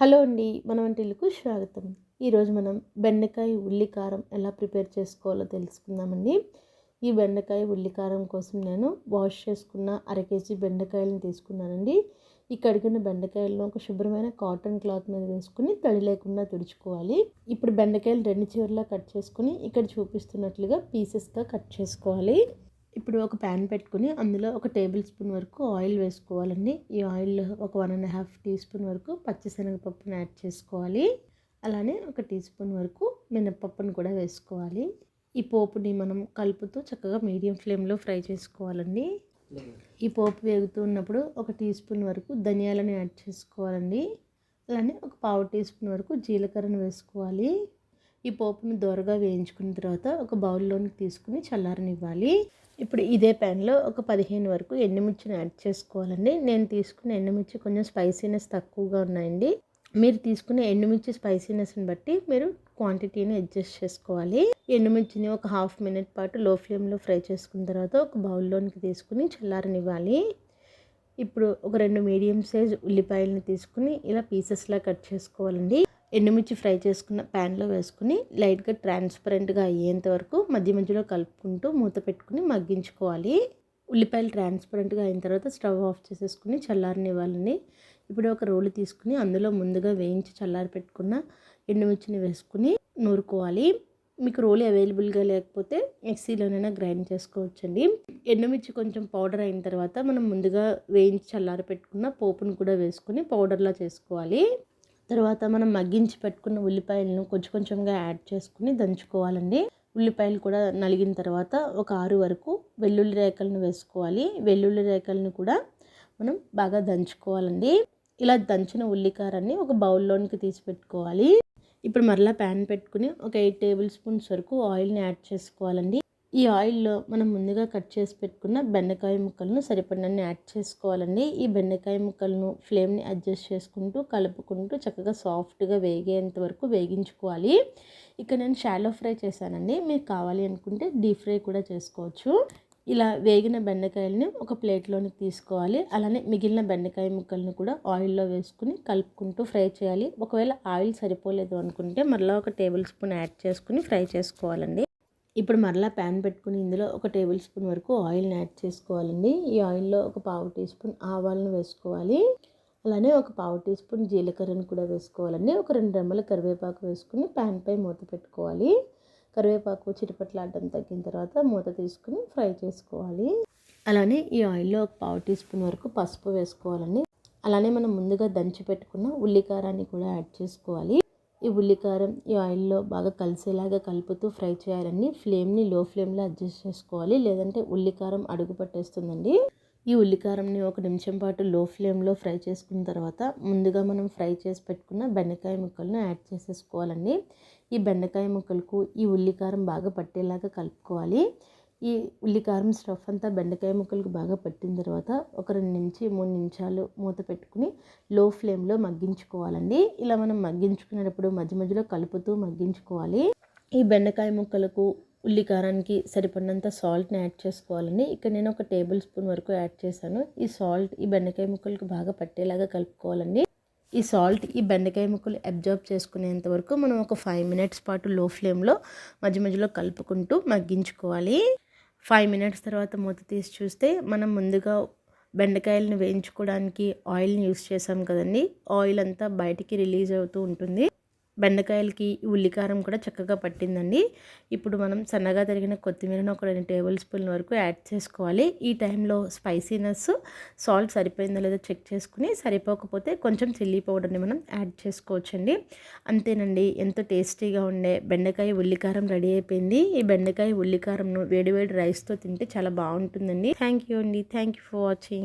Hello అండి మన వంటిల్లుకు స్వాగతం. ఈరోజు మనం బెండకాయ ఉల్లి కారం ఎలా ప్రిపేర్ చేసుకోవాలో తెలుసుకుందామండి. ఈ బెండకాయ ఉల్లి కారం కోసం నేను వాష్ చేసుకున్న అర కేజీ బెండకాయలను తీసుకున్నానండి. ఈ కడిగిన బెండకాయలను ఒక శుభ్రమైన కాటన్ క్లాత్ మీద వేసుకుని తడి లేకుండా తుడుచుకోవాలి. ఇప్పుడు బెండకాయలు రెండు చీరలా కట్ చేసుకుని ఇక్కడ చూపిస్తున్నట్లుగా పీసెస్గా కట్ చేసుకోవాలి. ఇప్పుడు ఒక ప్యాన్ పెట్టుకుని అందులో ఒక టేబుల్ స్పూన్ వరకు ఆయిల్ వేసుకోవాలండి. ఈ ఆయిల్ ఒక one and half teaspoon వరకు పచ్చిశనగపప్పును యాడ్ చేసుకోవాలి. అలానే ఒక టీ స్పూన్ వరకు మినప్పప్పును కూడా వేసుకోవాలి. ఈ పోపుని మనం కలుపుతూ చక్కగా మీడియం ఫ్లేమ్లో ఫ్రై చేసుకోవాలండి. ఈ పోపు వేగుతూ ఉన్నప్పుడు ఒక టీ స్పూన్ వరకు ధనియాలను యాడ్ చేసుకోవాలండి. అలానే ఒక పావు టీ స్పూన్ వరకు జీలకర్రను వేసుకోవాలి. ఈ పోపును దోరగా వేయించుకున్న తర్వాత ఒక బౌల్లోనికి తీసుకుని చల్లారనివ్వాలి. ఇప్పుడు ఇదే ప్యాన్లో ఒక పదిహేను వరకు ఎండుమిర్చిని యాడ్ చేసుకోవాలండి. నేను తీసుకున్న ఎండుమిర్చి కొంచెం స్పైసీనెస్ తక్కువగా ఉన్నాయండి. మీరు తీసుకునే ఎండుమిర్చి స్పైసీనెస్ని బట్టి మీరు క్వాంటిటీని అడ్జస్ట్ చేసుకోవాలి. ఎండుమిర్చిని ఒక హాఫ్ మినిట్ పాటు లో ఫ్లేమ్లో ఫ్రై చేసుకున్న తర్వాత ఒక బౌల్లోనికి తీసుకుని చల్లారనివ్వాలి. ఇప్పుడు ఒక రెండు మీడియం సైజ్ ఉల్లిపాయలను తీసుకుని ఇలా పీసెస్లా కట్ చేసుకోవాలండి. ఎండుమిర్చి ఫ్రై చేసుకున్న ప్యాన్లో వేసుకుని లైట్గా ట్రాన్స్పరెంట్గా అయ్యేంత వరకు మధ్య మధ్యలో కలుపుకుంటూ మూత పెట్టుకుని మగ్గించుకోవాలి. ఉల్లిపాయలు ట్రాన్స్పరెంట్గా అయిన తర్వాత స్టవ్ ఆఫ్ చేసేసుకుని చల్లారనివ్వాలండి. ఇప్పుడు ఒక రోలు తీసుకుని అందులో ముందుగా వేయించి చల్లారి పెట్టుకున్న ఎండుమిర్చిని వేసుకుని నూరుకోవాలి. మీకు రోలు అవైలబుల్గా లేకపోతే మిక్సీలోనైనా గ్రైండ్ చేసుకోవచ్చండి. ఎండుమిర్చి కొంచెం పౌడర్ అయిన తర్వాత మనం ముందుగా వేయించి చల్లారి పెట్టుకున్న పోపును కూడా వేసుకుని పౌడర్లా చేసుకోవాలి. తర్వాత మనం మగ్గించి పెట్టుకున్న ఉల్లిపాయలను కొంచెం కొంచెంగా యాడ్ చేసుకుని దంచుకోవాలండి. ఉల్లిపాయలు కూడా నలిగిన తర్వాత ఒక ఆరు వరకు వెల్లుల్లి రేకలను వేసుకోవాలి. వెల్లుల్లి రేఖలను కూడా మనం బాగా దంచుకోవాలండి. ఇలా దంచిన ఉల్లికారాన్ని ఒక బౌల్లోనికి తీసి పెట్టుకోవాలి. ఇప్పుడు మరలా ప్యాన్ పెట్టుకుని ఒక ఎయిట్ టేబుల్ స్పూన్స్ వరకు ఆయిల్ని యాడ్ చేసుకోవాలండి. ఈ ఆయిల్లో మనం ముందుగా కట్ చేసి పెట్టుకున్న బెండకాయ ముక్కలను సరిపడినన్ని యాడ్ చేసుకోవాలండి. ఈ బెండకాయ ముక్కలను ఫ్లేమ్ని అడ్జస్ట్ చేసుకుంటూ కలుపుకుంటూ చక్కగా సాఫ్ట్గా వేగేంత వరకు వేగించుకోవాలి. ఇక్కడ నేను షాలో ఫ్రై చేశానండి. మీకు కావాలి అనుకుంటే డీప్ ఫ్రై కూడా చేసుకోవచ్చు. ఇలా వేగిన బెండకాయలని ఒక ప్లేట్లోనికి తీసుకోవాలి. అలానే మిగిలిన బెండకాయ ముక్కలను కూడా ఆయిల్లో వేసుకుని కలుపుకుంటూ ఫ్రై చేయాలి. ఒకవేళ ఆయిల్ సరిపోలేదు అనుకుంటే మరలా ఒక టేబుల్ స్పూన్ యాడ్ చేసుకుని ఫ్రై చేసుకోవాలండి. ఇప్పుడు మరలా ప్యాన్ పెట్టుకుని ఇందులో ఒక టేబుల్ స్పూన్ వరకు ఆయిల్ని యాడ్ చేసుకోవాలండి. ఈ ఆయిల్లో ఒక పావు టీ స్పూన్ ఆవాలను వేసుకోవాలి. అలానే ఒక పావు టీ స్పూన్ జీలకర్రను కూడా వేసుకోవాలండి. ఒక రెండు రెమ్మల కరివేపాకు వేసుకుని ప్యాన్ పై మూత పెట్టుకోవాలి. కరివేపాకు చిటిపట్లాడడం తగ్గిన తర్వాత మూత తీసుకుని ఫ్రై చేసుకోవాలి. అలానే ఈ ఆయిల్లో ఒక పావు టీ స్పూన్ వరకు పసుపు వేసుకోవాలండి. అలానే మనం ముందుగా దంచి పెట్టుకున్న ఉల్లికారాన్ని కూడా యాడ్ చేసుకోవాలి. ఈ ఉల్లికారం ఈ ఆయిల్లో బాగా కలిసేలాగా కలుపుతూ ఫ్రై చేయాలండి. ఫ్లేమ్ని లో ఫ్లేమ్లో అడ్జస్ట్ చేసుకోవాలి. లేదంటే ఉల్లికారం అడుగు పట్టేస్తుందండి. ఈ ఉల్లికారంని ఒక నిమిషం పాటు లో ఫ్లేమ్లో ఫ్రై చేసుకున్న తర్వాత ముందుగా మనం ఫ్రై చేసి పెట్టుకున్న బెండకాయ ముక్కలను యాడ్ చేసేసుకోవాలండి. ఈ బెండకాయ ముక్కలకు ఈ ఉల్లికారం బాగా పట్టేలాగా కలుపుకోవాలి. ఈ ఉల్లికారం స్టఫ్ అంతా బెండకాయ ముక్కలకు బాగా పట్టిన తర్వాత ఒక రెండు నుంచి మూడు నిమిషాలు మూత పెట్టుకుని లో ఫ్లేమ్లో మగ్గించుకోవాలండి. ఇలా మనం మగ్గించుకునేటప్పుడు మధ్య మధ్యలో కలుపుతూ మగ్గించుకోవాలి. ఈ బెండకాయ ముక్కలకు ఉల్లికారానికి సరిపడినంత సాల్ట్ని యాడ్ చేసుకోవాలండి. ఇక్కడ నేను ఒక టేబుల్ స్పూన్ వరకు యాడ్ చేశాను. ఈ సాల్ట్ ఈ బెండకాయ ముక్కలకు బాగా పట్టేలాగా కలుపుకోవాలండి. ఈ సాల్ట్ ఈ బెండకాయ ముక్కలు అబ్జర్బ్ చేసుకునేంత వరకు మనం ఒక ఫైవ్ మినిట్స్ పాటు లో ఫ్లేమ్లో మధ్య మధ్యలో కలుపుకుంటూ మగ్గించుకోవాలి. ఫైవ్ మినిట్స్ తర్వాత మూత తీసి చూస్తే మనం ముందుగా బెండకాయలను వేయించుకోవడానికి ఆయిల్ని యూస్ చేసాం కదండి. ఆయిల్ అంతా బయటికి రిలీజ్ అవుతూ ఉంటుంది. బెండకాయలకి ఉల్లికారం కూడా చక్కగా పట్టిందండి. ఇప్పుడు మనం సన్నగా తరిగిన కొత్తిమీరను ఒక రెండు టేబుల్ స్పూన్ వరకు యాడ్ చేసుకోవాలి. ఈ టైంలో స్పైసీనెస్ సాల్ట్ సరిపోయిందో లేదో చెక్ చేసుకుని సరిపోకపోతే కొంచెం చిల్లీ పౌడర్ని మనం యాడ్ చేసుకోవచ్చండి. అంతేనండి ఎంతో టేస్టీగా ఉండే బెండకాయ ఉల్లికారం రెడీ అయిపోయింది. ఈ బెండకాయ ఉల్లికారంను వేడివేడి రైస్తో తింటే చాలా బాగుంటుందండి. థ్యాంక్ యూ అండి. Thank you for watching.